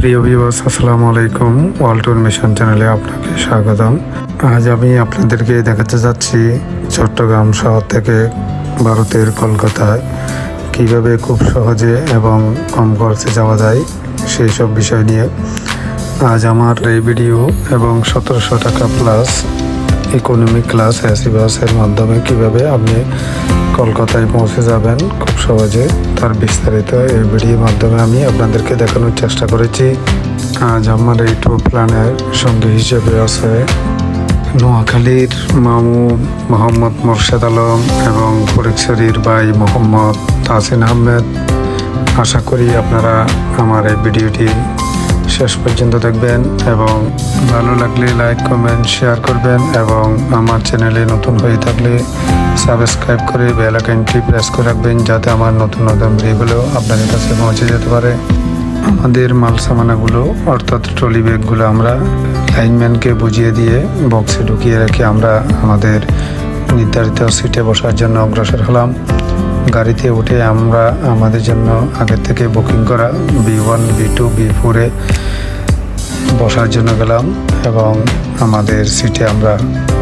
প্রিয় বিবাস আসসালামু আলাইকুম। ওয়ালটন মিশন চ্যানেলে আপনাকে স্বাগতম। আজ আমি আপনাদেরকে দেখাতে যাচ্ছি চট্টগ্রাম শহর থেকে ভারতের কলকাতায়। কীভাবে খুব সহজে এবং কম খরচে যাওয়া যায় সেই সব বিষয় নিয়ে। আজ আমার এই ভিডিও এবং সতেরোশো টাকা প্লাস ইকোনমি ক্লাস এসি বাসের মাধ্যমে। কীভাবে আপনি কলকাতায় পৌঁছে যাবেন? খুব সহজে। তার বিস্তারিত এই ভিডিওর মাধ্যমে আমি আপনাদেরকে দেখানোর চেষ্টা করেছি। আজ আমার এই ট্যুর প্ল্যানের সঙ্গী হিসেবে আছে নোয়াখালীর মামু মোহাম্মদ মোর্শেদ আলম এবং ফরিকশরীর ভাই মোহাম্মদ তাসিন আহমেদ। আশা করি আপনারা আমার এই ভিডিওটি শেষ পর্যন্ত দেখবেন এবং ভালো লাগলে লাইক কমেন্ট শেয়ার করবেন এবং আমার চ্যানেলে নতুন হয়ে থাকলে সাবস্ক্রাইব করে বেল আইকনটি প্রেস করে রাখবেন যাতে আমার নতুন নতুন ভিডিওগুলো আপনাদের কাছে পৌঁছে যেতে পারে। আমাদের মাল সামানাগুলো অর্থাৎ ট্রলি ব্যাগগুলো আমরা লাইনম্যানকে বুঝিয়ে দিয়ে বক্সে ঢুকিয়ে রেখে আমরা আমাদের নির্ধারিত সিটে বসার জন্য অগ্রসর হলাম। গাড়িতে উঠে আমরা আমাদের জন্য আগের থেকে বুকিং করা B one B two B ফোরে বসার জন্য গেলাম এবং আমাদের সিটে আমরা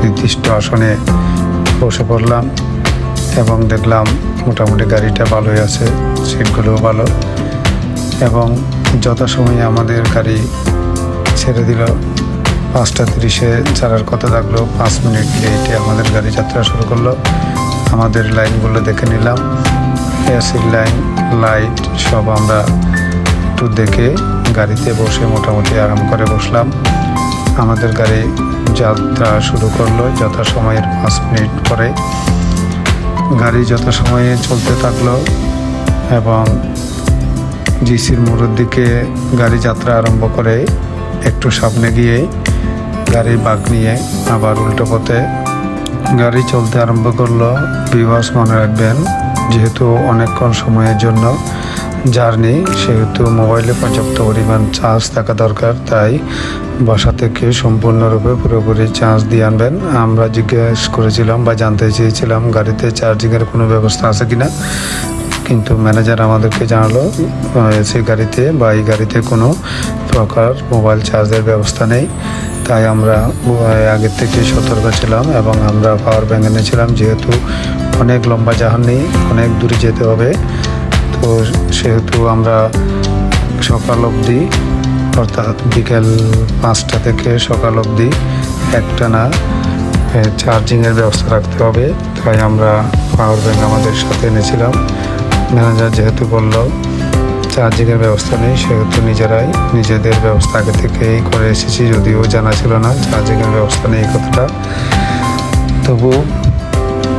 নির্দিষ্ট আসনে বসে পড়লাম এবং দেখলাম মোটামুটি গাড়িটা ভালোই আছে সিটগুলোও ভালো এবং যথাসময়ে আমাদের গাড়ি ছেড়ে দিল। পাঁচটা তিরিশে ছাড়ার কথা থাকল, পাঁচ মিনিট লেটে আমাদের গাড়ি যাত্রা শুরু করল। আমাদের লাইনগুলো দেখে নিলাম। এসির লাইন, লাইট, সব আমরা একটু দেখে গাড়িতে বসে মোটামুটি আরাম করে বসলাম। আমাদের গাড়ি যাত্রা শুরু করল যথাসময়ের পাঁচ মিনিট পরে। গাড়ি যথাসময়ে চলতে থাকল এবং জিসির মোড়ের দিকে গাড়ি যাত্রা আরম্ভ করে একটু সামনে গিয়ে গাড়ি বাঁক নিয়ে আবার উল্টো পথে গাড়ি চলতে আরম্ভ করল বিবাস মনে রাখবেন, যেহেতু অনেকক্ষণ সময়ের জন্য জার্নি, সেহেতু মোবাইলে পর্যাপ্ত পরিমাণ চার্জ থাকা দরকার, তাই বাসা থেকে সম্পূর্ণরূপে পুরোপুরি চার্জ দিয়ে আনবেন। আমরা জিজ্ঞেস করেছিলাম বা জানতে চেয়েছিলাম গাড়িতে চার্জিংয়ের কোনো ব্যবস্থা আছে কিনা, কিন্তু ম্যানেজার আমাদেরকে জানালো সেই গাড়িতে বা এই গাড়িতে কোনো প্রকার মোবাইল চার্জের ব্যবস্থা নেই। তাই আমরা আগের থেকে সতর্ক ছিলাম এবং আমরা পাওয়ার ব্যাঙ্ক এনেছিলাম, যেহেতু অনেক লম্বা জাহানি অনেক দূরে যেতে হবে। তো সেহেতু আমরা সকাল অবধি, অর্থাৎ বিকেল পাঁচটা থেকে সকাল অবধি একটানা চার্জিংয়ের ব্যবস্থা রাখতে হবে। তাই আমরা পাওয়ার ব্যাঙ্ক আমাদের সাথে এনেছিলাম। ম্যানেজার যেহেতু বলল চার্জিংয়ের ব্যবস্থা নেই, সেহেতু নিজেরাই নিজেদের ব্যবস্থা আগে থেকেই করে এসেছি, যদিও জানা ছিল না চার্জিংয়ের ব্যবস্থা নেই কথাটা। তবু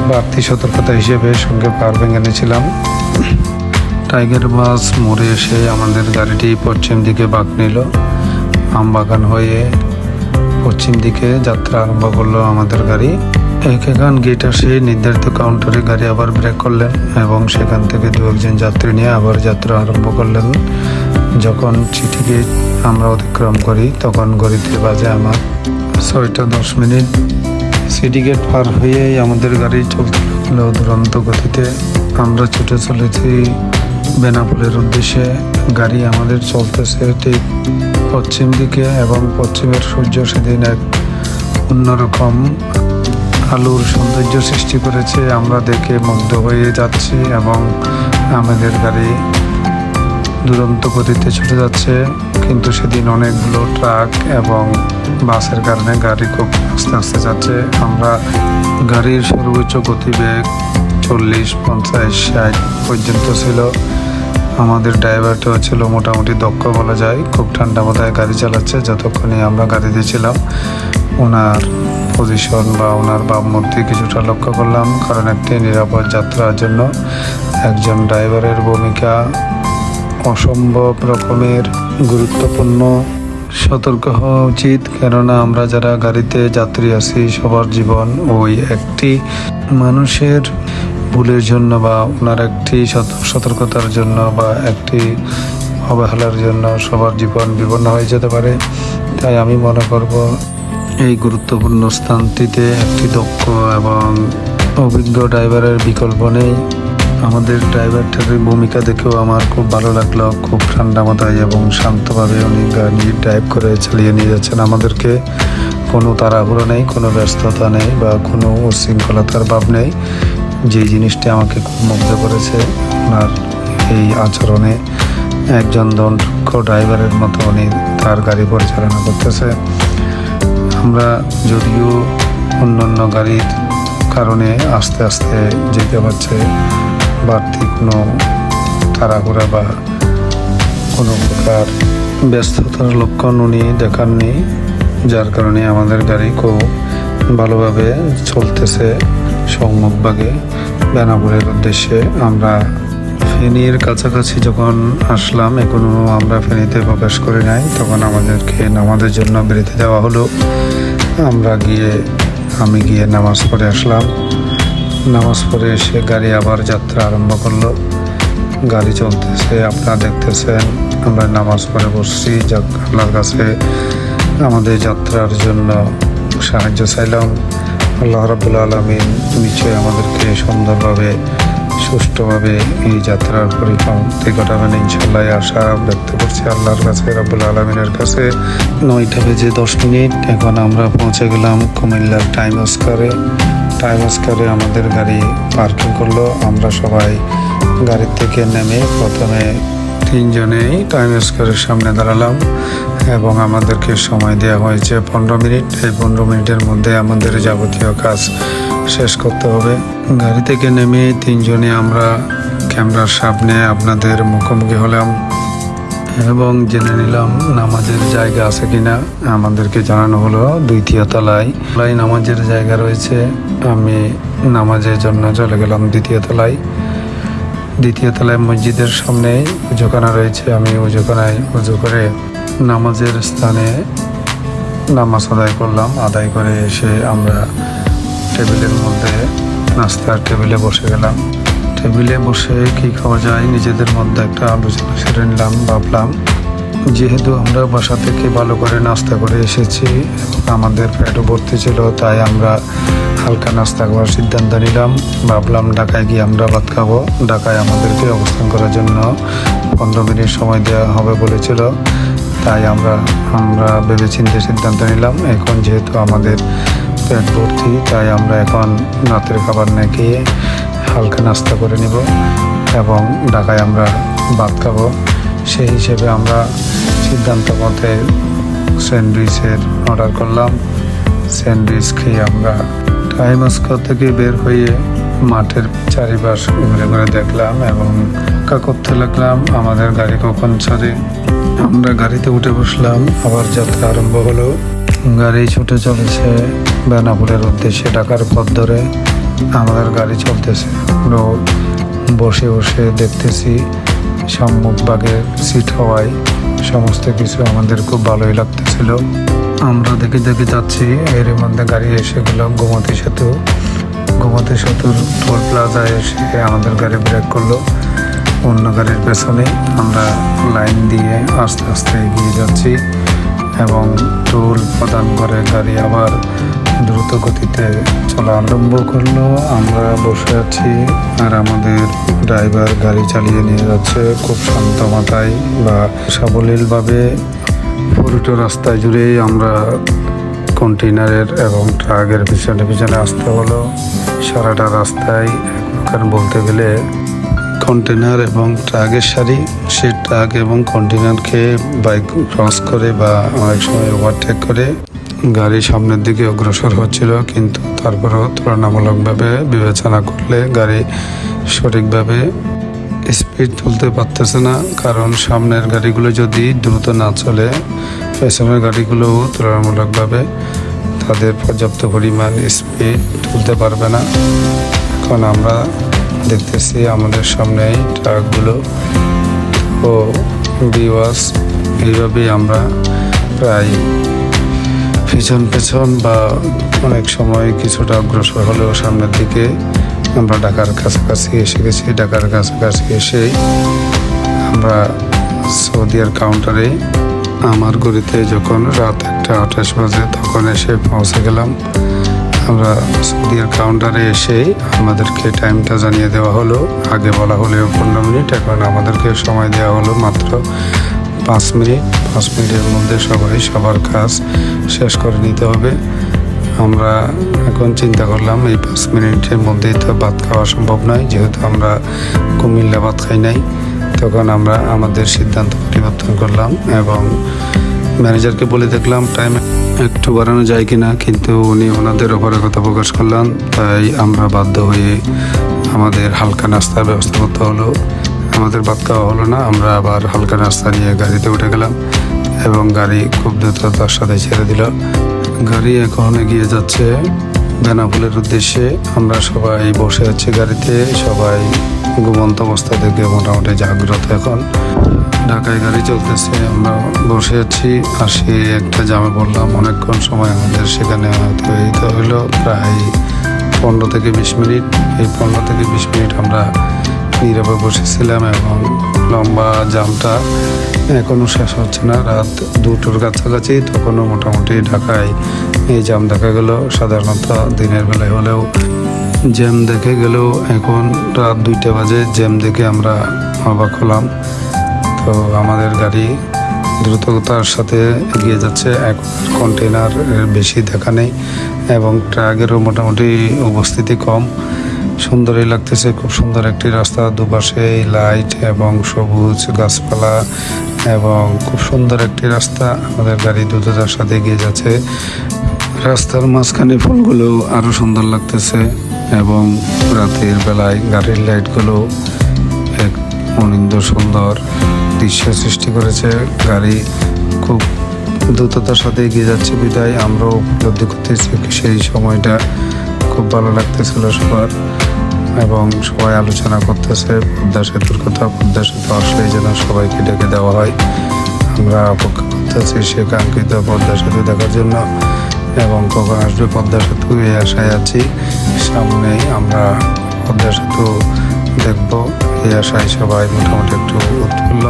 বাড়তি সতর্কতা হিসেবে সঙ্গে পাওয়ার ব্যাঙ্ক এনেছিলাম টাইগার বাস মোড়ে এসে আমাদের গাড়িটি পশ্চিম দিকে বাঁক নিল। আমবাগান হয়ে পশ্চিম দিকে যাত্রা আরম্ভ করল আমাদের গাড়ি। এখান গেট আসে, নির্ধারিত কাউন্টারে গাড়ি আবার ব্রেক করলেন এবং সেখান থেকে দু একজন যাত্রী নিয়ে আবার যাত্রা আরম্ভ করলেন। যখন চিঠি গেট আমরা অতিক্রম করি, তখন গড়িতে বাজে আমার ছয়টা দশ মিনিট। সিটি গেট পার হয়েই আমাদের গাড়ি চলতে লাগল দুরন্ত গতিতে। আমরা ছুটে চলেছি বেনাপুলের উদ্দেশ্যে। গাড়ি আমাদের চলতেছে ঠিক পশ্চিম দিকে এবং পশ্চিমের সূর্য সেদিন এক অন্যরকম আলুর সৌন্দর্য সৃষ্টি করেছে, আমরা দেখে মুগ্ধ হয়ে যাচ্ছি এবং আমাদের গাড়ি দুরন্ত গতিতে ছুটে যাচ্ছে। কিন্তু সেদিন অনেকগুলো ট্রাক এবং বাসের কারণে গাড়ি খুব আস্তে আস্তে যাচ্ছে। আমরা গাড়ির সর্বোচ্চ গতিবেগ চল্লিশ, পঞ্চাশ, ষাট পর্যন্ত ছিল। আমাদের ড্রাইভারটাও ছিল মোটামুটি দক্ষ বলা যায়। খুব ঠান্ডা মাথায় গাড়ি চালাচ্ছে, যতক্ষণে আমরা গাড়িতে ছিলাম। ওনার পজিশন বা ওনার ভাবমূর্তি কিছুটা লক্ষ্য করলাম, কারণ একটি নিরাপদ যাত্রার জন্য একজন ড্রাইভারের ভূমিকা অসম্ভব রকমের গুরুত্বপূর্ণ। সতর্ক হওয়া উচিত, কেননা আমরা যারা গাড়িতে যাত্রী আছি, সবার জীবন ওই একটি মানুষের ভুলের জন্য বা ওনার একটি সতর্কতার জন্য বা একটি অবহেলার জন্য সবার জীবন বিপন্ন হয়ে যেতে পারে। তাই আমি মনে করব এই গুরুত্বপূর্ণ স্থানটিতে একটি দক্ষ এবং অভিজ্ঞ ড্রাইভারের বিকল্প নেই। আমাদের ড্রাইভারটার ভূমিকা দেখেও আমার খুব ভালো লাগল, খুব ঠান্ডা মাথায় এবং শান্তভাবে উনি গাড়ি ড্রাইভ করে চালিয়ে নিয়ে যাচ্ছেন আমাদেরকে। কোনো তাড়াহুড়ো নেই, কোনো ব্যস্ততা নেই বা কোনো উশৃঙ্খলতার ভাব নেই। যে জিনিসটি আমাকে খুব মুগ্ধ করেছে, ওনার এই আচরণে একজন দক্ষ ড্রাইভারের মতো উনি তার গাড়ি পরিচালনা করতেছে। আমরা যদিও অন্য অন্য গাড়ির কারণে আস্তে আস্তে যেতে পারছে বাড়তি কোনো তাড়াহুড়া বা কোনো প্রকার ব্যস্ততার লক্ষণ উনি দেখাননি, যার কারণে আমাদের গাড়ি খুব ভালোভাবে চলতেছে সম্মুখভাগে বেনাপুরের উদ্দেশ্যে আমরা ফেনীর কাছাকাছি যখন আসলাম, এখনও আমরা ফেনীতে প্রকাশ করে নাই, তখন আমাদেরকে নামাজের জন্য বেরোতে দেওয়া হলো। আমরা গিয়ে, আমি গিয়ে নামাজ পড়ে আসলাম। নামাজ পড়ে এসে গাড়ি আবার যাত্রা আরম্ভ করল। গাড়ি চলতেছে, আপনারা দেখতেছেন, আমরা নামাজ পড়ে বসছি। আল্লাহর কাছে আমাদের যাত্রার জন্য সাহায্য চাইলাম। আল্লাহ রাবুল আলমিন নিশ্চয়ই আমাদেরকে সুন্দরভাবে সুষ্ঠুভাবে এই যাত্রার পরিপন্থী ঘটাবেন ইনশাল্লাহ আশা ব্যক্ত করছি। আল্লাহর কাছে রাবুল আলমিনের কাছে। নয়টা বেজে দশ মিনিট। এখন আমরা পৌঁছে গেলাম কুমিল্লার টাইম স্কোয়ারে। টাইম স্কোয়ারে আমাদের গাড়ি পার্কিং করল। আমরা সবাই গাড়ি থেকে নেমে প্রথমে তিনজনেই টাইম স্কোয়ারের সামনে দাঁড়ালাম এবং আমাদেরকে সময় দেওয়া হয়েছে পনেরো মিনিট। এই পনেরো মিনিটের মধ্যে আমাদের যাবতীয় কাজ শেষ করতে হবে। গাড়ি থেকে নেমে তিনজনে আমরা ক্যামেরার সামনে আপনাদের মুখোমুখি হলাম এবং জেনে নিলাম নামাজের জায়গা আছে কিনা। আমাদেরকে জানানো হলো দ্বিতীয় তলায়। তলায় নামাজের জায়গা রয়েছে। আমি নামাজের জন্য চলে গেলাম দ্বিতীয় তলায়। দ্বিতীয় তলায় মসজিদের সামনে উজুখানা রয়েছে। আমি উজুখানায় উজু করে নামাজের স্থানে নামাজ আদায় করলাম। আদায় করে এসে আমরা টেবিলের মধ্যে নাস্তার টেবিলে বসে গেলাম। টেবিলে বসে কি খাওয়া যায় নিজেদের মধ্যে একটা আলোচনা সেরে নিলাম, ভাবলাম, যেহেতু আমরা বাসা থেকে ভালো করে নাস্তা করে এসেছি আমাদের পেটও ভর্তি ছিল, তাই আমরা হালকা নাস্তা খাওয়ার সিদ্ধান্ত নিলাম। ভাবলাম ঢাকায় গিয়ে আমরা ভাত খাব। ঢাকায় আমাদেরকে অবস্থান করার জন্য পনেরো মিনিট সময় দেওয়া হবে বলেছিল, তাই আমরা আমরা ভেবেচিন্তে সিদ্ধান্ত নিলাম। এখন যেহেতু আমাদের পেট ভর্তি তাই আমরা এখন রাতের খাবার না খেয়ে হালকা নাস্তা করে নিব এবং ঢাকায় আমরা ভাত খাব। সেই হিসেবে আমরা সিদ্ধান্ত মতে স্যান্ডউইচের অর্ডার করলাম। স্যান্ডউইচ খেয়ে আমরা টাইম স্কোয়ার থেকে বের হয়ে মাঠের চারিপাশ ঘুরে ঘুরে দেখলাম এবং অপেক্ষা করতে লাগলাম, আমাদের গাড়ি কখন ছাড়ে আমরা গাড়িতে উঠে বসলাম, আবার যাত্রা আরম্ভ হলো। গাড়ি ছুটে চলেছে বেনাপুরের উদ্দেশ্যে ঢাকার পথ ধরে। আমাদের গাড়ি চলতেছে। আমরা বসে বসে দেখতেছি সম্মুখ বাগের সিট হওয়ায় সমস্ত কিছু আমাদের খুব ভালোই লাগতেছিল। আমরা দেখে দেখে যাচ্ছি, এর মধ্যে গাড়ি এসে গেল গোমতী সেতু। গোমতী সেতুর টোল প্লাজায় এসে আমাদের গাড়ি ব্রেক করল। অন্য গাড়ির পেছনে আমরা লাইন দিয়ে আস্তে আস্তে এগিয়ে যাচ্ছি। এবং টোল প্রদান করে গাড়ি আবার দ্রুত গতিতে চলা আরম্ভ করল। আমরা বসে আছি আর আমাদের ড্রাইভার গাড়ি চালিয়ে নিয়ে যাচ্ছে খুব শান্ত মাথায় বা সাবলীলভাবে। পুরোটো রাস্তায় জুড়েই আমরা কন্টেনারের এবং ট্রাকের পিছনে পিছনে আসতে হলো। সারাটা রাস্তায় প্রকার বলতে গেলে কন্টেনার এবং ট্রাকের সারি। সে ট্রাক এবং কন্টেনারকে বাইক ক্রস করে বা অনেক সময় ওভারটেক করে। গাড়ি সামনের দিকে অগ্রসর হচ্ছিল, কিন্তু তারপরেও তুলনামূলকভাবে বিবেচনা করলে গাড়ি সঠিকভাবে স্পিড তুলতে পারতেছে না, কারণ সামনের গাড়িগুলো যদি দ্রুত না চলে, পেছনের গাড়িগুলোও তুলনামূলকভাবে তাদের পর্যাপ্ত পরিমাণ স্পিড তুলতে পারবে না। এখন আমরা দেখতেছি আমাদের সামনেই ট্রাকগুলো। ও, বিওয়াস এইভাবেই আমরা প্রায় পিছন পেছন বা অনেক সময় কিছুটা অগ্রসর হলেও সামনের দিকে আমরা ঢাকার কাছাকাছি এসে গেছি। ঢাকার কাছাকাছি এসে আমরা সৌদিয়ার কাউন্টারে আমার গড়িতে যখন রাত একটা আঠাশ বাজে তখন এসে পৌঁছে গেলাম। আমরা সৌদির কাউন্টারে এসেই আমাদেরকে টাইমটা জানিয়ে দেওয়া হলো। আগে বলা হলেও পনেরো মিনিট, এখন আমাদেরকে সময় দেওয়া হলো মাত্র পাঁচ মিনিট। পাঁচ মিনিটের মধ্যে সবাই সবার কাজ শেষ করে নিতে হবে। আমরা এখন চিন্তা করলাম এই পাঁচ মিনিটের মধ্যেই তো ভাত খাওয়া সম্ভব নয়, যেহেতু আমরা কুমিল্লা ভাত খাই নাই। তখন আমরা আমাদের সিদ্ধান্ত পরিবর্তন করলাম এবং ম্যানেজারকে বলে দেখলাম, টাইম একটু বাড়ানো যায় কিনা? কিন্তু উনি ওনাদের ওপরে কথা প্রকাশ করলাম তাই আমরা বাধ্য হয়ে আমাদের হালকা নাস্তার ব্যবস্থা করতে হলো। আমাদের ভাত খাওয়া হলো না, আমরা আবার হালকা নাস্তা নিয়ে গাড়িতে উঠে গেলাম এবং গাড়ি খুব দ্রুততার সাথে ছেড়ে দিল। গাড়ি এখন এগিয়ে যাচ্ছে বেনাপুলের উদ্দেশ্যে। আমরা সবাই বসে আছি গাড়িতে, সবাই ঘুমন্ত অবস্থা থেকে মোটামুটি জাগ্রত এখন। ঢাকায় গাড়ি চলতেছে, আমরা বসে আছি আসি একটা জামে পড়লাম অনেকক্ষণ সময় আমাদের সেখানে অতিবাহিত হইল প্রায় পনেরো থেকে বিশ মিনিট। এই পনেরো থেকে বিশ মিনিট আমরা নীরবে বসেছিলাম এবং লম্বা জামটা এখনও শেষ হচ্ছে না। রাত দুটোর কাছাকাছি তখনও মোটামুটি ঢাকায় এই জাম দেখা গেল। সাধারণত দিনের বেলায় হলেও জ্যাম দেখে গেলেও এখন রাত দুইটা বাজে। জ্যাম দেখে আমরা অবাক হলাম। তো আমাদের গাড়ি দ্রুততার সাথে এগিয়ে যাচ্ছে। এক কন্টেনার বেশি দেখা নেই এবং ট্রাকেরও মোটামুটি উপস্থিতি কম। সুন্দরই লাগতেছে, খুব সুন্দর একটি রাস্তা। দুপাশে লাইট এবং সবুজ গাছপালা এবং খুব সুন্দর একটি রাস্তা। আমাদের গাড়ি দ্রুততার সাথে এগিয়ে যাচ্ছে। রাস্তার মাঝখানে ফুলগুলো আরও সুন্দর লাগতেছে এবং রাতের বেলায় গাড়ির লাইটগুলো অনিন্দ সুন্দর দৃশ্য সৃষ্টি করেছে। গাড়ি খুব দ্রুততার সাথে এগিয়ে যাচ্ছে। বিদায়, আমরাও উপলব্ধি করতেছি সেই সময়টা খুব ভালো লাগতেছিল সবার এবং সবাই আলোচনা করতেছে, পদ্মা সেতুর কথা, পদ্মা সেতু আসলেই যেন সবাইকে ডেকে দেওয়া হয়। আমরা অপেক্ষা করতেছি সে কাঙ্ক্ষিত পদ্মা সেতু দেখার জন্য এবং কখন আসবে পদ্মা সেতু এই আশায় আছি। সামনেই আমরা পদ্মা সেতু দেখব। এই আশায় সবাই মোটামুটি একটু উৎফুল্ল।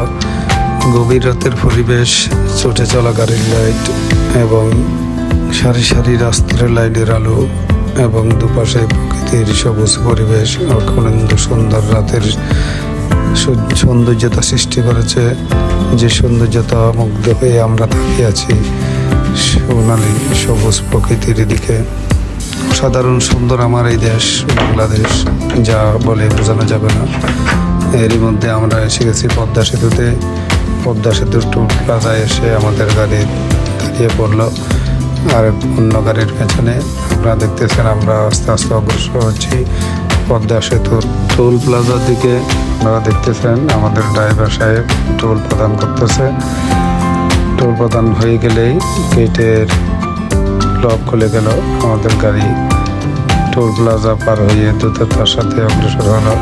গভীর রাতের পরিবেশ, চটে চলা গাড়ির লাইট এবং সারি সারি রাস্তার লাইটের আলো এবং দুপাশে প্রকৃতির সবুজ পরিবেশ অখনন্দ সুন্দর রাতের সৌন্দর্যতা সৃষ্টি করেছে। যে সৌন্দর্যতা মুগ্ধ হয়ে আমরা তাকিয়ে আছি, সোনালি সবুজ প্রকৃতির দিকে। অসাধারণ সুন্দর আমার এই দেশ, বাংলাদেশ, যা বলে বোঝানো যাবে না। এরই মধ্যে আমরা এসে গেছি পদ্মা সেতুতে। পদ্মা সেতুর টুল প্লাজায় এসে আমাদের গাড়ি দাঁড়িয়ে পড়ল। আর অন্য গাড়ির পেছনে আপনারা দেখতেছেন আমরা আস্তে আস্তে অগ্রসর হচ্ছি পদ্মা সেতুর টোল প্লাজার দিকে। আপনারা দেখতেছেন আমাদের ড্রাইভার সাহেব টোল প্রদান করতেছে। টোল প্রদান হয়ে গেলেই গেটের লক খুলে গেল আমাদের গাড়ি। টোল প্লাজা পার হয়ে দ্রুততার সাথে অগ্রসর হলো।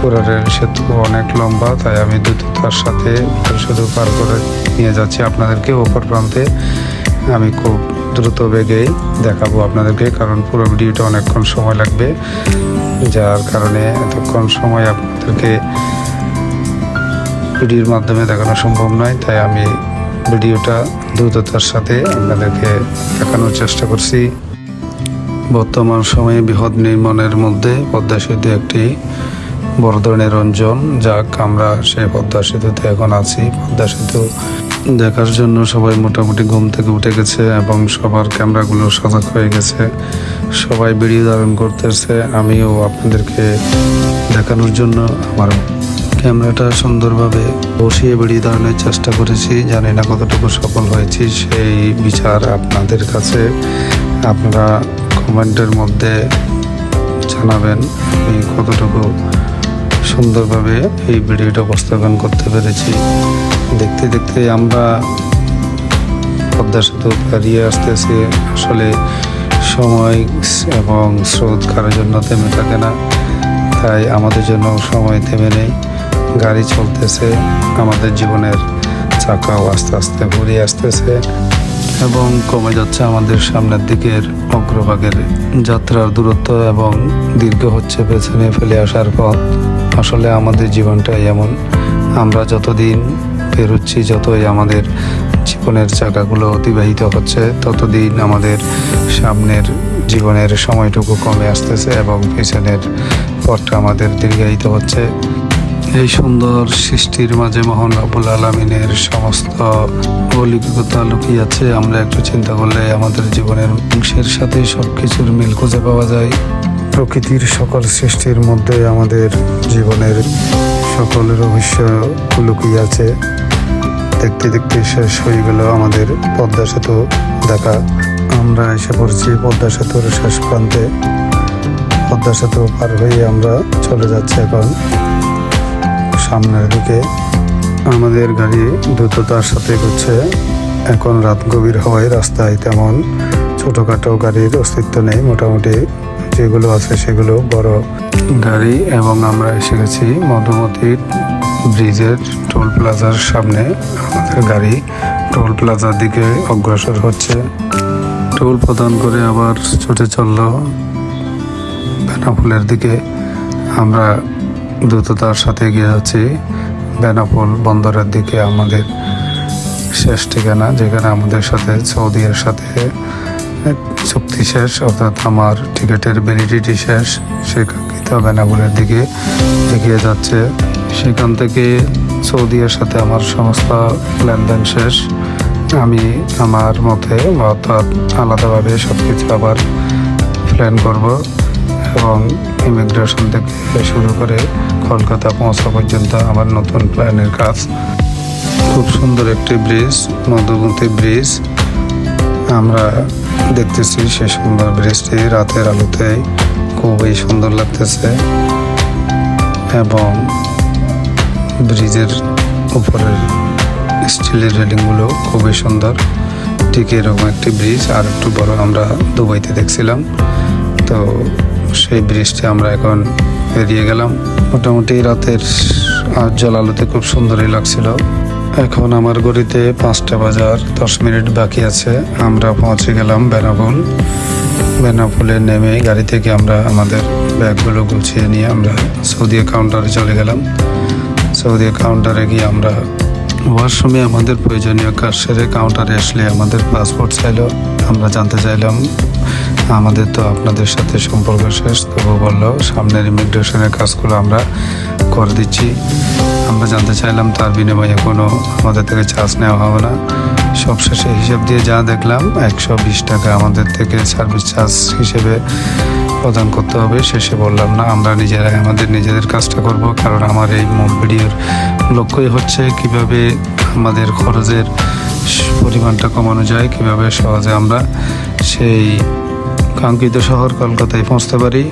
পুরো রেল সেতু অনেক লম্বা, তাই আমি দ্রুততার সাথে সেতু পার করে নিয়ে যাচ্ছি আপনাদেরকে ওপর প্রান্তে। আমি খুব দ্রুত বেগেই দেখাবো আপনাদেরকে, কারণ পুরো ভিডিওটা অনেকক্ষণ সময় লাগবে, যার কারণে এতক্ষণ সময় আপনাদেরকে ভিডিওর মাধ্যমে দেখানো সম্ভব নয়। তাই আমি ভিডিওটা দ্রুততার সাথে আপনাদেরকে দেখানোর চেষ্টা করছি। বর্তমান সময়ে বৃহৎ নির্মাণের মধ্যে পদ্মা সেতু একটি বড় ধরনের রঞ্জন, যাক আমরা সেই পদ্মা সেতুতে এখন আছি। পদ্মা সেতু দেখার জন্য সবাই মোটামুটি ঘুম থেকে উঠে গেছে এবং সবার ক্যামেরাগুলো সজাগ হয়ে গেছে। সবাই ভিডিও ধারণ করতেছে, আমিও আপনাদেরকে দেখানোর জন্য আমার ক্যামেরাটা সুন্দরভাবে বসিয়ে বেরিয়ে দাঁড়ানোর চেষ্টা করেছি। জানি না কতটুকু সফল হয়েছি, সেই বিচার আপনাদের কাছে। আপনারা কমেন্টের মধ্যে জানাবেন আমি কতটুকু সুন্দরভাবে এই ভিডিওটা উপস্থাপন করতে পেরেছি। দেখতে দেখতে আমরা পদ্মা সেতু পেরিয়ে আসতেছি আসলে সময় এবং স্রোত কারোর জন্য থেমে থাকে না। তাই আমাদের জন্য সময় থেমে নেই। গাড়ি চলতেছে, আমাদের জীবনের চাকাও আস্তে আস্তে ঘুরিয়ে আসতেছে। এবং কমে যাচ্ছে আমাদের সামনের দিকের অগ্রভাগের যাত্রার দূরত্ব এবং দীর্ঘ হচ্ছে পেছনে ফেলে আসার পথ। আসলে আমাদের জীবনটাই এমন। আমরা যতদিন পেরোচ্ছি যতই আমাদের জীবনের চাকাগুলো অতিবাহিত হচ্ছে, ততদিন আমাদের সামনের জীবনের সময়টুকু কমে আসতেছে এবং পিছনের পথটা আমাদের দীর্ঘায়িত হচ্ছে। এই সুন্দর সৃষ্টির মাঝে মহান আবুল আলমিনের সমস্ত অলিকতা লুকিয়ে আছে আমরা একটু চিন্তা করলে আমাদের জীবনের অংশের সাথে সব কিছুর মিল খুঁজে পাওয়া যায়। প্রকৃতির সকল সৃষ্টির মধ্যে আমাদের জীবনের সকল রহস্য লুকিয়ে আছে দেখতে দেখতে শেষ হয়ে গেল আমাদের পদ্মা সেতু দেখা। আমরা এসে পড়ছি পদ্মা সেতুর শেষ প্রান্তে। পদ্মা সেতু পার হয়ে আমরা চলে যাচ্ছি এখন। সামনের দিকে আমাদের গাড়ি দ্রুততার সাথে ঘুরছে এখন রাত গভীর হওয়ায় রাস্তায় তেমন ছোটোখাটো গাড়ির অস্তিত্ব নেই। মোটামুটি যেগুলো আছে সেগুলো বড় গাড়ি এবং আমরা এসে গেছি মধুমতি ব্রিজের টোল প্লাজার সামনে। আমাদের গাড়ি টোল প্লাজার দিকে অগ্রসর হচ্ছে। টোল প্রদান করে আবার ছুটে চলল বেনাফুলের দিকে। আমরা দ্রুততার সাথে এগিয়ে যাচ্ছি। বেনাপোল বন্দরের দিকে আমাদের শেষ ঠিকানা, যেখানে আমাদের সাথে সৌদির সাথে চুক্তি শেষ, অর্থাৎ আমার টিকিটের ভ্যালিডিটি শেষ। সেকাঙ্ক্ষিত বেনাফুলের দিকে এগিয়ে যাচ্ছে। সেখান থেকে সৌদির সাথে আমার সমস্ত লেনদেন শেষ। আমি আমার মতে অর্থাৎ আলাদাভাবে সব কিছু আবার প্ল্যান করব। এবং ইমিগ্রেশন থেকে শুরু করে কলকাতা পৌঁছা পর্যন্ত আমার নতুন প্ল্যানের কাজ। খুব সুন্দর একটি ব্রিজ, মধুমতি ব্রিজ। আমরা দেখতেছি সে সুন্দর ব্রিজটি রাতের আলোতে খুবই সুন্দর লাগতেছে এবং ব্রিজের উপরের স্টিলের রেলিংগুলো খুবই সুন্দর। ঠিক এরকম একটি ব্রিজ আর একটু বড় আমরা দুবাইতে দেখছিলাম। তো সেই ব্রিজটি আমরা এখন পেরিয়ে গেলাম। মোটামুটি রাতের জল আলোতে খুব সুন্দরই লাগছিল। এখন আমার গড়িতে পাঁচটা বাজার, দশ মিনিট বাকি আছে। আমরা পৌঁছে গেলাম বেনাপুল। বেনাপুলে নেমে গাড়ি থেকে আমরা আমাদের ব্যাগগুলো গুছিয়ে নিয়ে আমরা সৌদি কাউন্টারে চলে গেলাম। সৌদি কাউন্টারে গিয়ে আমরা ওয়াশরুমে আমাদের প্রয়োজনীয় কাজ সেরে কাউন্টারে আসলে আমাদের পাসপোর্ট চাইলো। আমরা জানতে চাইলাম আমাদের তো আপনাদের সাথে সম্পর্ক শেষ। তবু বলল, সামনের ইমিগ্রেশনের কাজগুলো আমরা করে দিচ্ছি। আমরা জানতে চাইলাম তার বিনিময়ে কোনো আমাদের থেকে চার্জ নেওয়া হবে না। সবশেষে হিসাব দিয়ে যা দেখলাম, একশো বিশ টাকা আমাদের থেকে সার্ভিস চার্জ হিসেবে প্রদান করতে হবে। শেষে বললাম, না, আমরা নিজেরাই, আমাদের নিজেদের কাজটা করব। কারণ আমার এই ভিডিওর লক্ষ্যই হচ্ছে কীভাবে আমাদের খরচের পরিমাণটা কমানো যায়, কীভাবে সহজে আমরা সেই কাঙ্ক্ষিত শহর কলকাতায় পৌঁছতে পারি।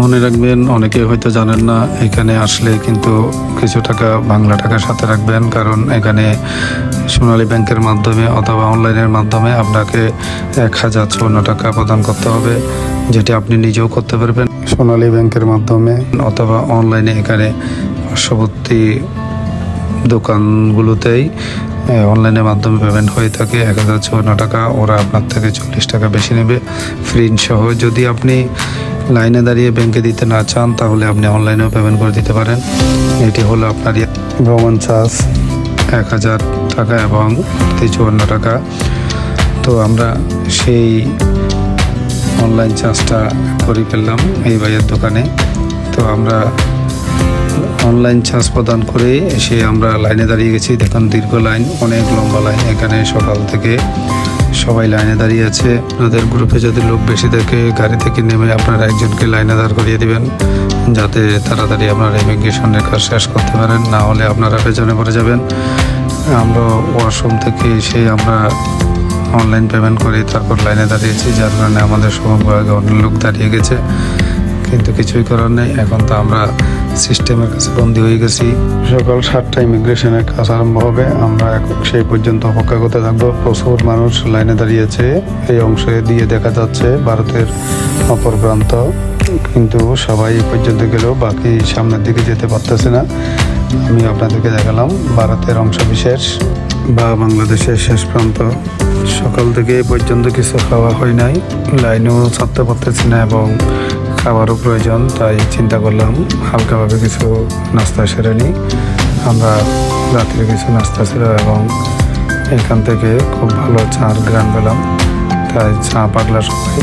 মনে রাখবেন, অনেকে হয়তো জানেন না, এখানে আসলে কিন্তু কিছু টাকা, বাংলা টাকা সাথে রাখবেন। কারণ এখানে সোনালী ব্যাংকের মাধ্যমে অথবা অনলাইনের মাধ্যমে আপনাকে এক হাজার চুয়ান্ন টাকা প্রদান করতে হবে, যেটি আপনি নিজেও করতে পারবেন। সোনালী ব্যাংকের মাধ্যমে অথবা অনলাইনে এখানে পার্শ্ববর্তী দোকানগুলোতেই অনলাইনের মাধ্যমে পেমেন্ট হয়ে থাকে এক হাজার চুয়ান্ন টাকা। ওরা আপনার থেকে চল্লিশ টাকা বেশি নেবে। ফ্রি সহ। যদি আপনি লাইনে দাঁড়িয়ে ব্যাংকে দিতে না চান, তাহলে আপনি অনলাইনেও পেমেন্ট করে দিতে পারেন। এটি হলো আপনার ভ্রমণ চার্জ, এক হাজার টাকা এবং চুয়ান্ন টাকা। তো আমরা সেই অনলাইন চার্জটা করে ফেললাম এই ভাইয়ের দোকানে। তো আমরা অনলাইন চার্জ প্রদান করে এসে আমরা লাইনে দাঁড়িয়ে গেছি। দেখুন, দীর্ঘ লাইন অনেক লম্বা লাইন এখানে সকাল থেকে সবাই লাইনে দাঁড়িয়ে আছে। আপনাদের গ্রুপে যদি লোক বেশি থাকে, গাড়ি থেকে নেমে আপনারা একজনকে লাইনে দাঁড় করিয়ে দিবেন। যাতে তাড়াতাড়ি আপনারা ইমিগ্রেশনের কাজ শেষ করতে পারেন। না হলে আপনারা পেছনে পড়ে যাবেন। আমরা ওয়াশরুম থেকে এসে আমরা অনলাইন পেমেন্ট করি তারপর লাইনে দাঁড়িয়েছি। যার কারণে আমাদের সমভাগে অনেক লোক দাঁড়িয়ে গেছে। কিন্তু কিছুই করার নেই। এখন তো আমরা সিস্টেমের কাছে বন্দি হয়ে গেছি। সকাল সাতটা ইমিগ্রেশনের কাজ আরম্ভ হবে। আমরা সেই পর্যন্ত অপেক্ষা করতে থাকব। প্রচুর মানুষ লাইনে দাঁড়িয়েছে এই অংশে দিয়ে দেখা যাচ্ছে ভারতের অপর প্রান্ত। কিন্তু সবাই পর্যন্ত গেলেও বাকি সামনের দিকে যেতে পারতেছে না। আমি আপনাদেরকে দেখালাম ভারতের অংশ বিশেষ বা বাংলাদেশের শেষ প্রান্ত। সকাল থেকে পর্যন্ত কিছু খাওয়া হয় নাই। লাইনেও ছাড়তে পারতেছি না এবং খাবারও প্রয়োজন তাই চিন্তা করলাম হালকাভাবে কিছু নাস্তা সেরে নিই। আমরা রাত্রে কিছু নাস্তা ছিল এবং এখান থেকে খুব ভালো চার গ্রাম পেলাম তাই চা পাগলা সবাই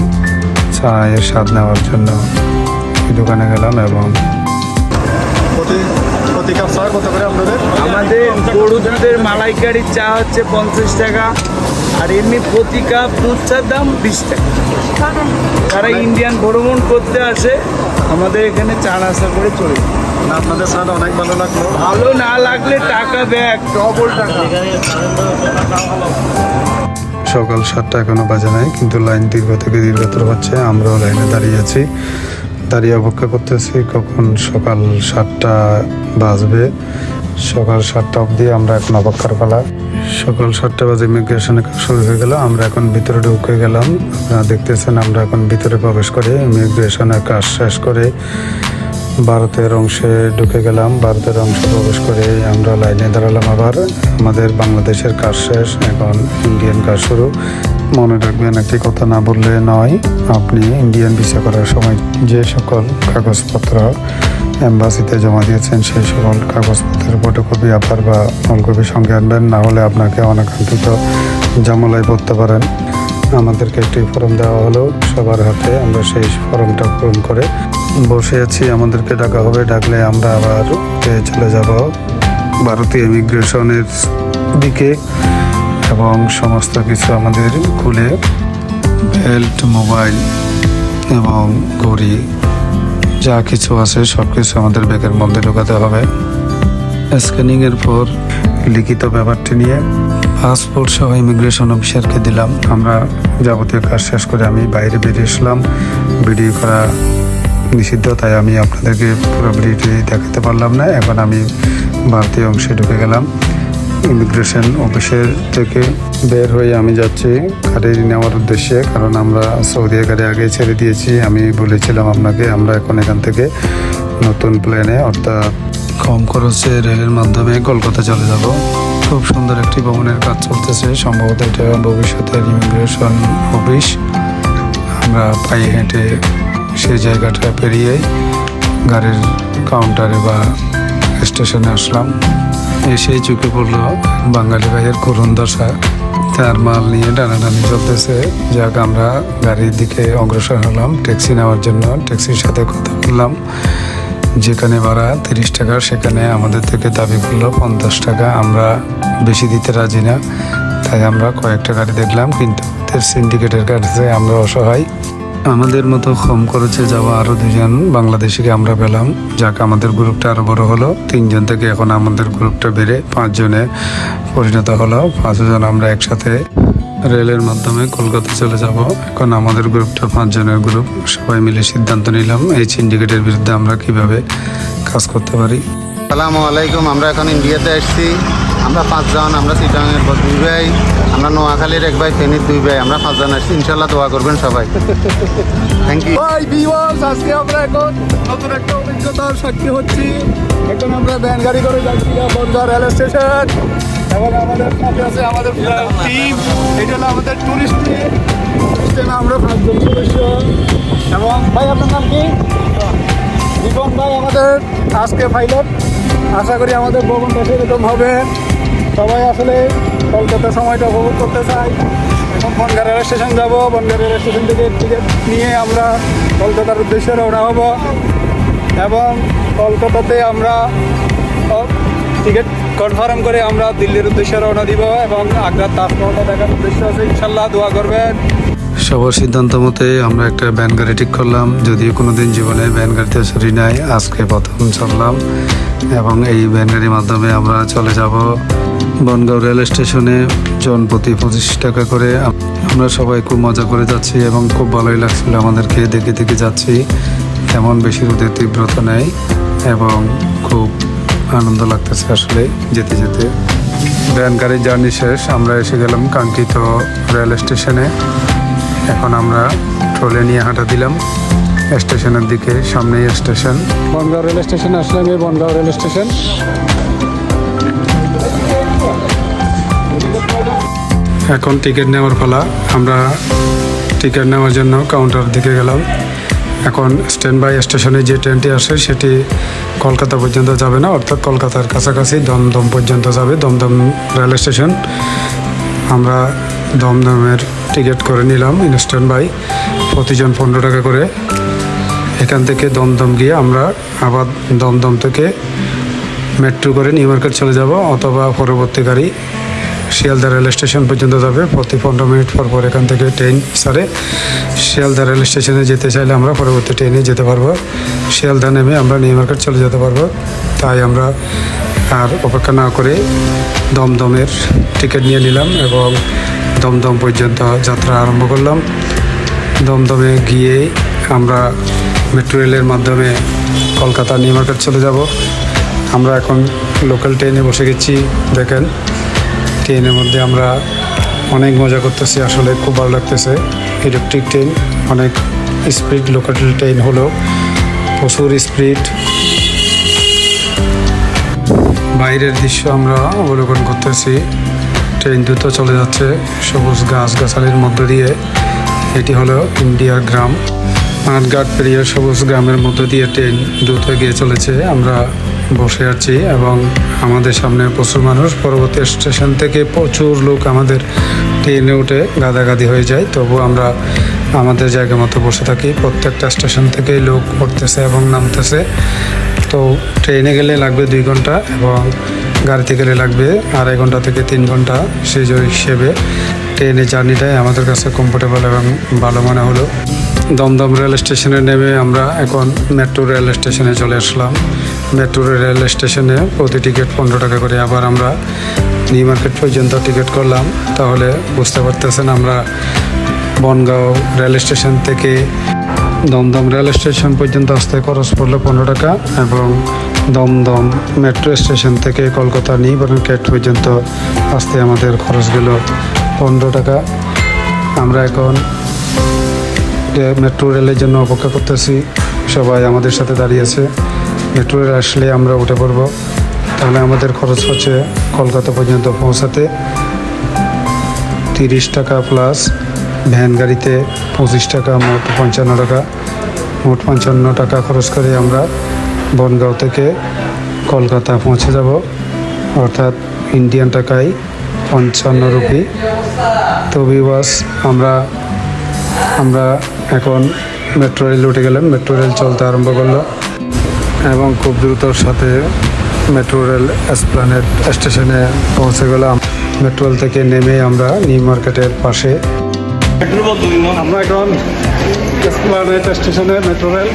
চায়ের স্বাদ নেওয়ার জন্য দোকানে গেলাম এবং আমাদের গরু দুধের মালাইকারির চা হচ্ছে পঞ্চাশ টাকা আর এমনি প্রতি কাপ দুধ চার দাম বিশ টাকা। যারা ইন্ডিয়ান ভ্রমণ করতে আসে আমাদের এখানে চার নাস্তা করে চলে আপনাদের চাটা অনেক ভালো লাগল। ভালো না লাগলে টাকা ব্যাক ডবল টাকা। সকাল সাতটা এখনও বাজে নাই কিন্তু লাইন দীর্ঘ থেকে দীর্ঘতর হচ্ছে আমরাও লাইনে দাঁড়িয়ে আছি। দাঁড়িয়ে অপেক্ষা করতেছি কখন সকাল সাতটা বাজবে। সকাল সাতটা অবধি আমরা এখন অপেক্ষার পালা। সকাল সাতটা বাজে ইমিগ্রেশনে শুরু হয়ে গেল। আমরা এখন ভিতরে ঢুকে গেলাম। আপনারা দেখতেছেন আমরা এখন ভিতরে প্রবেশ করে ইমিগ্রেশনের কাজ শেষ করে ভারতের অংশে ঢুকে গেলাম। ভারতের অংশে প্রবেশ করে আমরা লাইনে দাঁড়ালাম আবার। আমাদের বাংলাদেশের কাজ শেষ, এখন ইন্ডিয়ান কাজ শুরু। মনে রাখবেন, একটি কথা না বললে নয়, আপনি ইন্ডিয়ান ভিসা করার সময় যে সকল কাগজপত্র এম্বাসিতে জমা দিয়েছেন সেই সকল কাগজপত্রের ফটোকপি আবার বা ফোনকপি সঙ্গে আনবেন, না হলে আপনাকে অনাকাঙ্ক্ষিত জামলায় পড়তে পারেন। আমাদেরকে একটি ফর্ম দেওয়া হলো, সবার হাতে আমরা সেই ফর্মটা পূরণ করে বসে আছি আমাদেরকে ডাকা হবে, ডাকলে আমরা আবার চলে যাব? ভারতীয় ইমিগ্রেশনের দিকে এবং সমস্ত কিছু আমাদের খুলে, বেল্ট, মোবাইল এবং ঘড়ি যা কিছু আছে, সব কিছু আমাদের ব্যাগের মধ্যে ঢোকাতে হবে। স্ক্যানিংয়ের পর লিখিত ব্যাপারটি নিয়ে পাসপোর্ট সহ ইমিগ্রেশন অফিসারকে দিলাম। আমরা যাবতীয় কাজ শেষ করে আমি বাইরে বেরিয়ে এসলাম ভিডিও করা নিষিদ্ধ, তাই আমি আপনাদেরকে পুরো ভিডিওটি দেখাতে পারলাম না। এখন আমি ভারতীয় অংশে ঢুকে গেলাম। ইমিগ্রেশন অফিসের থেকে বের হয়ে আমি যাচ্ছি। গাড়ি নেওয়ার উদ্দেশ্যে, কারণ আমরা সৌদি গাড়ি আগে ছেড়ে দিয়েছি। আমি বলেছিলাম আপনাকে, আমরা এখন এখান থেকে নতুন প্লেনে অর্থাৎ কম খরচে রেলের মাধ্যমে কলকাতা চলে যাব। খুব সুন্দর একটি ভবনের কাজ চলতেছে। সম্ভবত এটা ভবিষ্যতের ইমিগ্রেশন অফিস আমরা পায়ে হেঁটে সেই জায়গাটা পেরিয়ে গাড়ির কাউন্টারে বা স্টেশনে আসলাম। এসেই চোখে পড়ল বাঙালি ভাইয়ের করুণ দশা। তার মাল নিয়ে টানাটানি চলতেছে। যাক, আমরা গাড়ির দিকে অগ্রসর হলাম। ট্যাক্সি নেওয়ার জন্য ট্যাক্সির সাথে কথা বললাম। যেখানে ভাড়া তিরিশ টাকা, সেখানে আমাদের থেকে দাবি করল পঞ্চাশ টাকা। আমরা বেশি দিতে রাজি না, তাই আমরা কয়েকটা গাড়ি দেখলাম, কিন্তু সিন্ডিকেটের কাছে আমরা অসহায়। আমাদের মতো কম খরচে যাওয়া আরও দুজন বাংলাদেশিকে আমরা পেলাম। যাক, আমাদের গ্রুপটা আরও বড় হলো। তিনজন থেকে এখন আমাদের গ্রুপটা বেড়ে পাঁচজনে পরিণত হলো। পাঁচজন আমরা একসাথে রেলের মাধ্যমে কলকাতা চলে যাব। এখন আমাদের গ্রুপটা পাঁচজনের গ্রুপ। সবাই মিলে সিদ্ধান্ত নিলাম এই সিন্ডিকেটের বিরুদ্ধে আমরা কীভাবে কাজ করতে পারি। সালামু আলাইকুম, আমরা এখন ইন্ডিয়াতে আসছি। আমরা পাঁচজন, আমরা চিটাঙের দুই ভাই, আমরা নোয়াখালীর এক ভাই, ফেনীর দুই ভাই, আমরা পাঁচজন আসছি ইনশাল্লাহ দোয়া করবেন সবাই। থ্যাংক ইউ ভাই ভিউয়ার্স আজকে আমরা এখন নতুন একটা অভিজ্ঞতার সাক্ষী হচ্ছি। এখন আমরা ভ্যান গাড়ি করে যাচ্ছি বন্দর রেল স্টেশন। এবং আমাদের সাথে আছে আমাদের টিম এটা হলো আমাদের টুরিস্ট টিম আমরা পাঁচজন সদস্য এবং ভাই, আপনার নাম কি? দীপন ভাই, আমাদের আজকে পাইলট আশা করি আমাদের ভ্রমণটা সেরকম হবে। সবাই আসলে কলকাতা সময়টা উপভোগ করতে চাই এখন বনগা রেল স্টেশন যাব। বনগা রেল স্টেশন থেকে টিকিট নিয়ে আমরা কলকাতার উদ্দেশ্যে রওনা হব। এবং কলকাতাতে আমরা টিকিট কনফার্ম করে আমরা দিল্লির উদ্দেশ্যে রওনা দিব এবং আগ্রার তাজমহলটা দেখার উদ্দেশ্য আছে। ইনশাল্লাহ দোয়া করবেন। সবার সিদ্ধান্ত মতে আমরা একটা ভ্যান গাড়ি ঠিক করলাম। যদিও কোনো দিন জীবনে ভ্যান গাড়িতে চড়ি নাই। আজকে প্রথম চললাম। এবং এই ভ্যান গাড়ির মাধ্যমে আমরা চলে যাব। বনগাঁও রেল স্টেশনে জন প্রতি পঁচিশ টাকা করে। আমরা সবাই খুব মজা করে যাচ্ছি এবং খুব ভালোই লাগছিল আমাদেরকে দেখে দেখে যাচ্ছি। তেমন বেশি রোদের তীব্রতা নেই এবং খুব আনন্দ লাগতেছে আসলে যেতে যেতে। ভ্যান গাড়ির জার্নি শেষ, আমরা এসে গেলাম কাঙ্ক্ষিত রেল স্টেশনে। এখন আমরা ট্রলে নিয়ে হাঁটা দিলাম স্টেশনের দিকে, সামনেই স্টেশন। বনগাঁও রেল স্টেশন আসলাম এই বনগাঁও রেল স্টেশন। এখন টিকিট নেওয়ার ফলা আমরা টিকিট নেওয়ার জন্য কাউন্টার দিকে গেলাম। এখন স্ট্যান্ড বাই স্টেশনে যে ট্রেনটি আসে সেটি কলকাতা পর্যন্ত যাবে না, অর্থাৎ কলকাতার কাছাকাছি দমদম পর্যন্ত যাবে, দমদম রেল স্টেশন আমরা দমদমের টিকিট করে নিলাম ইনস্ট্যান্ট বাই প্রতিজন পনেরো টাকা করে। এখান থেকে দমদম গিয়ে আমরা আবার দমদম থেকে মেট্রো করে নিউ মার্কেট চলে যাব, অথবা পরবর্তী গাড়ি শিয়ালদা রেল স্টেশন পর্যন্ত যাবে। প্রতি পনেরো মিনিট পর পর এখান থেকে ট্রেন সারে শিয়ালদা রেল স্টেশনে যেতে চাইলে আমরা পরবর্তী ট্রেনে যেতে পারব। শিয়ালদা নেমে আমরা নিউ মার্কেট চলে যেতে পারব। তাই আমরা আর অপেক্ষা না করে দমদমের টিকিট নিয়ে নিলাম এবং দমদম পর্যন্ত যাত্রা আরম্ভ করলাম। দমদমে গিয়ে আমরা মেট্রো রেলের মাধ্যমে কলকাতা নিউ মার্কেট চলে যাব। আমরা এখন লোকাল ট্রেনে বসে গেছি। দেখেন ট্রেনের মধ্যে আমরা অনেক মজা করতেছি। আসলে খুব ভালো লাগতেছে। ইলেকট্রিক ট্রেন অনেক স্পিড লোকাল ট্রেন হলো। প্রচুর স্পিড বাইরের দৃশ্য আমরা অবলোকন করতেছি। ট্রেন দ্রুত চলে যাচ্ছে। সবুজ গাছ গাছালির মধ্য দিয়ে। এটি হলো ইন্ডিয়ার গ্রাম। আটঘাট পেরিয়ে সবুজ গ্রামের মধ্য দিয়ে ট্রেন দ্রুত এগিয়ে চলেছে। আমরা বসে আছি এবং আমাদের সামনে প্রচুর মানুষ। পরবর্তী স্টেশন থেকে প্রচুর লোক আমাদের ট্রেনে উঠে গাদাগাদি হয়ে যায়। তবু আমরা আমাদের জায়গা মতো বসে থাকি। প্রত্যেকটা স্টেশন থেকেই লোক উঠতেছে এবং নামতেছে। তো ট্রেনে গেলে লাগবে দুই ঘণ্টা এবং গাড়িতে গেলে লাগবে আড়াই ঘণ্টা থেকে তিন ঘণ্টা সেই হিসেবে। ট্রেনের জার্নিটাই আমাদের কাছে কমফোর্টেবল এবং ভালো মনে হলো। দমদম রেল স্টেশনে নেমে আমরা এখন মেট্রো রেল স্টেশনে চলে আসলাম। মেট্রো রেল স্টেশনে প্রতি টিকিট পনেরো টাকা করে। আবার আমরা নিউ মার্কেট পর্যন্ত টিকিট করলাম। তাহলে বুঝতে পারতেছেন আমরা বনগাঁও রেল স্টেশন থেকে দমদম রেল স্টেশন পর্যন্ত আসতে খরচ পড়ল পনেরো টাকা এবং দমদম মেট্রো স্টেশন থেকে কলকাতা নিউ মার্কেট পর্যন্ত আসতে আমাদের খরচ গেল পনেরো টাকা। আমরা এখন মেট্রো রেলের জন্য অপেক্ষা করতেছি। সবাই আমাদের সাথে দাঁড়িয়েছে মেট্রো রেল আসলে আমরা উঠে পড়ব। তাহলে আমাদের খরচ হচ্ছে কলকাতা পর্যন্ত পৌঁছাতে তিরিশ টাকা প্লাস ভ্যান গাড়িতে পঁচিশ টাকা, মোট পঞ্চান্ন টাকা। মোট পঞ্চান্ন টাকা খরচ করে আমরা বনগাঁও থেকে কলকাতা পৌঁছে যাব। অর্থাৎ ইন্ডিয়ান টাকায় পঞ্চান্ন রুপি। তো বিবাস আমরা আমরা এখন মেট্রো রেল উঠে গেলাম। মেট্রো রেল চলতে আরম্ভ করল। এবং খুব দ্রুতর সাথে মেট্রো রেল এসপ্লানেট স্টেশনে পৌঁছে গেলাম। মেট্রো রেল থেকে নেমে আমরা নিউ মার্কেটের পাশে। আমরা এখন এসপ্লানেট স্টেশনে মেট্রো রেল,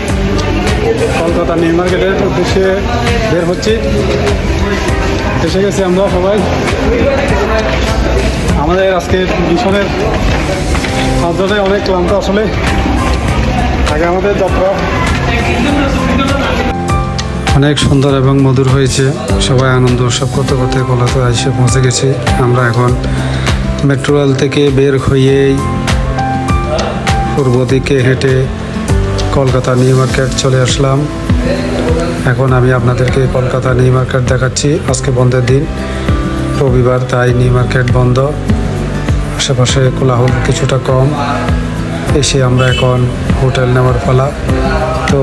কলকাতা নিউ মার্কেটের উদ্দেশ্যে বের হচ্ছি। এসে গেছি আমরা সবাই। আমাদের আজকে মিশনের পাঁচজনে অনেক ক্লান্ত আসলে। আগে আমাদের যাত্রা অনেক সুন্দর এবং মধুর হয়েছে। সবাই আনন্দ উৎসব করতে করতে কলকাতা এসে পৌঁছে গেছি। আমরা এখন মেট্রো রেল থেকে বের হয়েই পূর্ব দিকে হেঁটে কলকাতা নিউ মার্কেট চলে আসলাম। এখন আমি আপনাদেরকে কলকাতা নিউ মার্কেট দেখাচ্ছি। আজকে বন্ধের দিন। রবিবার তাই নিউ মার্কেট বন্ধ। আশেপাশে কোলাহল কিছুটা কম। এসে আমরা এখন হোটেল নেওয়ার পালা। তো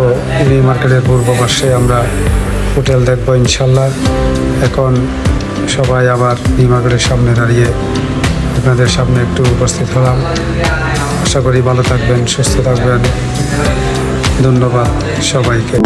নিউ মার্কেটের পূর্ব পাশে আমরা হোটেল দেখব ইনশাল্লাহ। এখন সবাই আবার নিউ মার্কেটের সামনে দাঁড়িয়ে আপনাদের সামনে একটু উপস্থিত হলাম। আশা করি ভালো থাকবেন, সুস্থ থাকবেন। ধন্যবাদ সবাইকে।